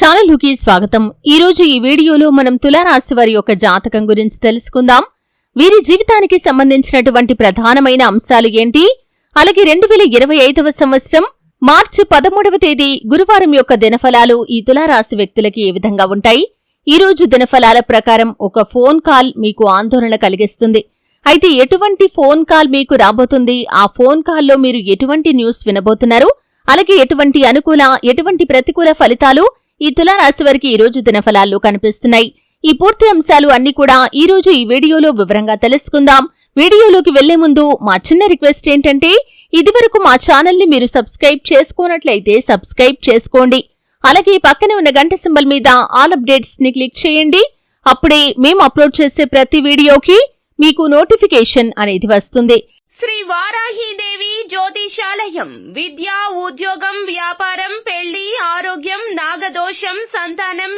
ఛానల్కి స్వాగతం. ఈరోజు ఈ వీడియోలో మనం తులారాశి వారి యొక్క జాతకం గురించి తెలుసుకుందాం. వీరి జీవితానికి సంబంధించినటువంటి ప్రధానమైన అంశాలు ఏంటి? అలాగే రెండు వేల ఇరవై ఐదవ సంవత్సరం మార్చి పదమూడవ తేదీ గురువారం యొక్క దినఫలాలు ఈ తులారాశి వ్యక్తులకి ఏ విధంగా ఉంటాయి? ఈ రోజు దినఫలాల ప్రకారం ఒక ఫోన్ కాల్ మీకు ఆందోళన కలిగిస్తుంది. అయితే ఎటువంటి ఫోన్ కాల్ మీకు రాబోతుంది? ఆ ఫోన్ కాల్లో మీరు ఎటువంటి న్యూస్ వినబోతున్నారు? అలాగే ఎటువంటి అనుకూల ఎటువంటి ప్రతికూల ఫలితాలు ఈ తులారాశి వారికి ఈ రోజు దినఫలాల్లో కనిపిస్తున్నాయి. ఈ పూర్తి అంశాలు అన్ని కూడా ఈ రోజు ఈ వీడియోలో వివరంగా తెలుసుకుందాం. వీడియోలోకి వెళ్ళే ముందు మా చిన్న రిక్వెస్ట్ ఏంటంటే ఇదివరకు మా ఛానల్ని మీరు సబ్స్క్రైబ్ చేసుకోనట్లయితే సబ్స్క్రైబ్ చేసుకోండి. అలాగే పక్కనే ఉన్న గంట సింబల్ మీద ఆల్ అప్డేట్స్ని క్లిక్ చేయండి. అప్పుడే మేము అప్లోడ్ చేసే ప్రతి వీడియోకి మీకు నోటిఫికేషన్ అనేది వస్తుంది. శ్రీ వారాహీదేవి జ్యోతిషాలయం విద్య ఉద్యోగం వ్యాపారం Venom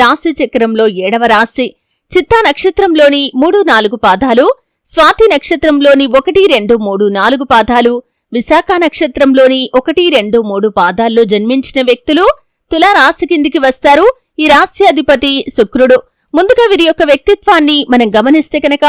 రాశి చక్రంలో ఏడవ రాశి. చిత్తా నక్షత్రంలోని మూడు నాలుగు పాదాలు స్వాతి నక్షత్రంలోని ఒకటి రెండు మూడు నాలుగు పాదాలు విశాఖ నక్షత్రంలోని ఒకటి రెండు మూడు పాదాల్లో జన్మించిన వ్యక్తులు తులారాశి కిందికి వస్తారు. ఈ రాశి అధిపతి శుక్రుడు. ముందుగా వీరి యొక్క వ్యక్తిత్వాన్ని మనం గమనిస్తే కనుక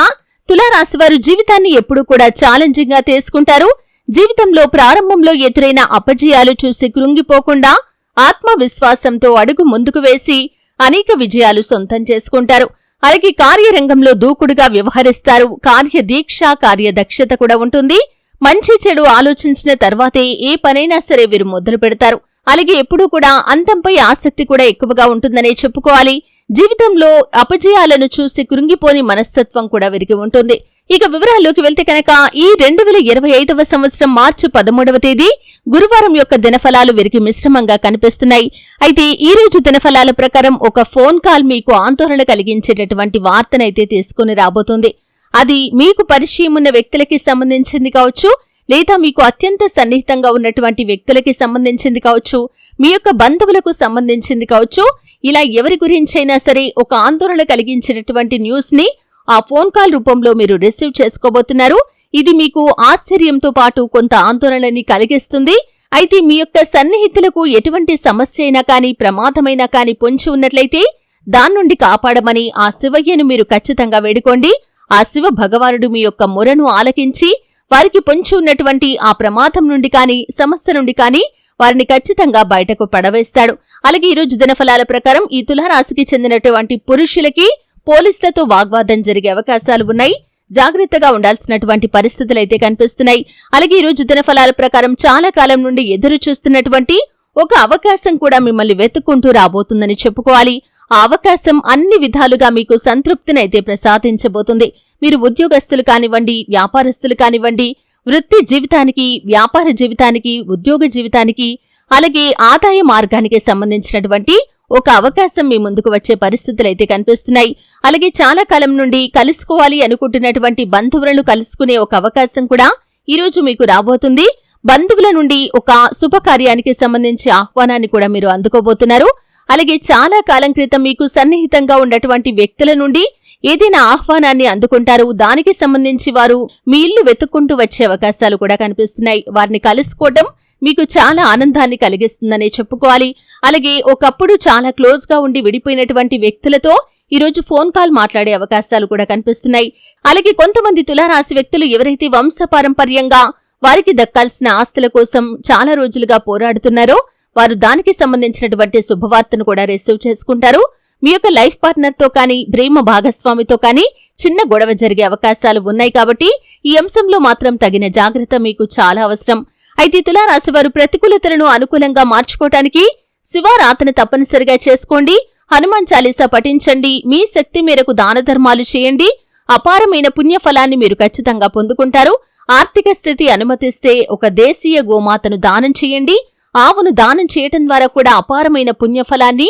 తులారాశి వారు జీవితాన్ని ఎప్పుడూ కూడా ఛాలెంజింగ్గా తీసుకుంటారు. జీవితంలో ప్రారంభంలో ఎదురైన అపజయాలు చూసి కృంగిపోకుండా ఆత్మవిశ్వాసంతో అడుగు ముందుకు వేసి అనేక విజయాలు సొంతం చేసుకుంటారు. అలాగే కార్యరంగంలో దూకుడుగా వ్యవహరిస్తారు. కార్యదీక్ష కార్యదక్షత కూడా ఉంటుంది. మంచి చెడు ఆలోచించిన తర్వాతే ఏ పనైనా సరే వీరు మొదలు పెడతారు. అలాగే ఎప్పుడూ కూడా అంతంపై ఆసక్తి కూడా ఎక్కువగా ఉంటుందనే చెప్పుకోవాలి. జీవితంలో అపజయాలను చూసి కృంగిపోని మనస్తత్వం కూడా విరిగి ఉంటుంది. ఇక వివరాల్లోకి వెళ్తే కనుక ఈ రెండు వేల ఇరవై ఐదవ సంవత్సరం మార్చి పదమూడవ తేదీ గురువారం యొక్క దినఫలాలు వీరికి మిశ్రమంగా కనిపిస్తున్నాయి. అయితే ఈ రోజు దినఫలాల ప్రకారం ఒక ఫోన్ కాల్ మీకు ఆందోళన కలిగించేటటువంటి వార్తనైతే తీసుకుని రాబోతుంది. అది మీకు పరిచయం ఉన్న వ్యక్తులకి సంబంధించింది కావచ్చు లేదా మీకు అత్యంత సన్నిహితంగా ఉన్నటువంటి వ్యక్తులకి సంబంధించింది కావచ్చు మీ యొక్క బంధువులకు సంబంధించింది కావచ్చు ఇలా ఎవరి గురించైనా సరే ఒక ఆందోళన కలిగించినటువంటి న్యూస్ని ఆ ఫోన్ కాల్ రూపంలో మీరు రిసీవ్ చేసుకోబోతున్నారు. ఇది మీకు ఆశ్చర్యంతో పాటు కొంత ఆందోళనని కలిగిస్తుంది. అయితే మీ యొక్క సన్నిహితులకు ఎటువంటి సమస్య అయినా కాని ప్రమాదమైనా కాని పొంచి ఉన్నట్లయితే దాని నుండి కాపాడమని ఆ శివయ్యను మీరు ఖచ్చితంగా వేడుకోండి. ఆ శివ భగవానుడు మీ యొక్క మొరను ఆలకించి వారికి పొంచి ఉన్నటువంటి ఆ ప్రమాదం నుండి కాని సమస్య నుండి కాని వారిని ఖచ్చితంగా బయటకు పడవేస్తాడు. అలాగే ఈ దినఫలాల ప్రకారం ఈ తులారాశికి చెందినటువంటి పురుషులకి పోలీసులతో వాగ్వాదం జరిగే అవకాశాలు ఉన్నాయి. జాగ్రత్తగా ఉండాల్సినటువంటి పరిస్థితులైతే కనిపిస్తున్నాయి. అలాగే ఈ రోజు దినఫలాల ప్రకారం చాలా కాలం నుండి ఎదురు చూస్తున్నటువంటి ఒక అవకాశం కూడా మిమ్మల్ని వెతుక్కుంటూ రాబోతుందని చెప్పుకోవాలి. ఆ అవకాశం అన్ని విధాలుగా మీకు సంతృప్తినైతే ప్రసాదించబోతుంది. మీరు ఉద్యోగస్తులు కానివ్వండి వ్యాపారస్తులు కానివ్వండి వృత్తి జీవితానికి వ్యాపార జీవితానికి ఉద్యోగ జీవితానికి అలాగే ఆదాయ మార్గానికి సంబంధించినటువంటి ఒక అవకాశం మీ ముందుకు వచ్చే పరిస్థితులైతే కనిపిస్తున్నాయి. అలాగే చాలా కాలం నుండి కలుసుకోవాలి అనుకుంటున్నటువంటి బంధువులను కలుసుకునే ఒక అవకాశం కూడా ఈరోజు మీకు రాబోతుంది. బంధువుల నుండి ఒక శుభకార్యానికి సంబంధించి ఆహ్వానాన్ని కూడా మీరు అందుకోబోతున్నారు. అలాగే చాలా కాలం క్రితం మీకు సన్నిహితంగా ఉన్నటువంటి వ్యక్తుల నుండి ఏదైనా ఆహ్వానాన్ని అందుకుంటారు. దానికి సంబంధించి వారు మీ ఇల్లు వెతుక్కుంటూ వచ్చే అవకాశాలు కూడా కనిపిస్తున్నాయి. వారిని కలుసుకోవడం మీకు చాలా ఆనందాన్ని కలిగిస్తుందనే చెప్పుకోవాలి. అలాగే ఒకప్పుడు చాలా క్లోజ్గా ఉండి విడిపోయినటువంటి వ్యక్తులతో ఈరోజు ఫోన్ కాల్ మాట్లాడే అవకాశాలు కూడా కనిపిస్తున్నాయి. అలాగే కొంతమంది తులారాశి వ్యక్తులు ఎవరైతే వంశపారంపర్యంగా వారికి దక్కాల్సిన ఆస్తుల కోసం చాలా రోజులుగా పోరాడుతున్నారో వారు దానికి సంబంధించినటువంటి శుభవార్తను కూడా రిసీవ్ చేసుకుంటారు. మీ యొక్క లైఫ్ పార్ట్నర్తో కానీ ప్రేమ భాగస్వామితో కానీ చిన్న గొడవ జరిగే అవకాశాలు ఉన్నాయి కాబట్టి ఈ అంశంలో మాత్రం తగిన జాగ్రత్త మీకు చాలా అవసరం. అయితే తులారాశి వారు ప్రతికూలతలను అనుకూలంగా మార్చుకోవటానికి శివారాధన తప్పనిసరిగా చేసుకోండి. హనుమాన్ చాలీసా పఠించండి. మీ శక్తి మేరకు దాన ధర్మాలు చేయండి. అపారమైన పుణ్యఫలాన్ని మీరు ఖచ్చితంగా పొందుకుంటారు. ఆర్థిక స్థితి అనుమతిస్తే ఒక దేశీయ గోమాతను దానం చేయండి. ఆవును దానం చేయటం ద్వారా కూడా అపారమైన పుణ్యఫలాన్ని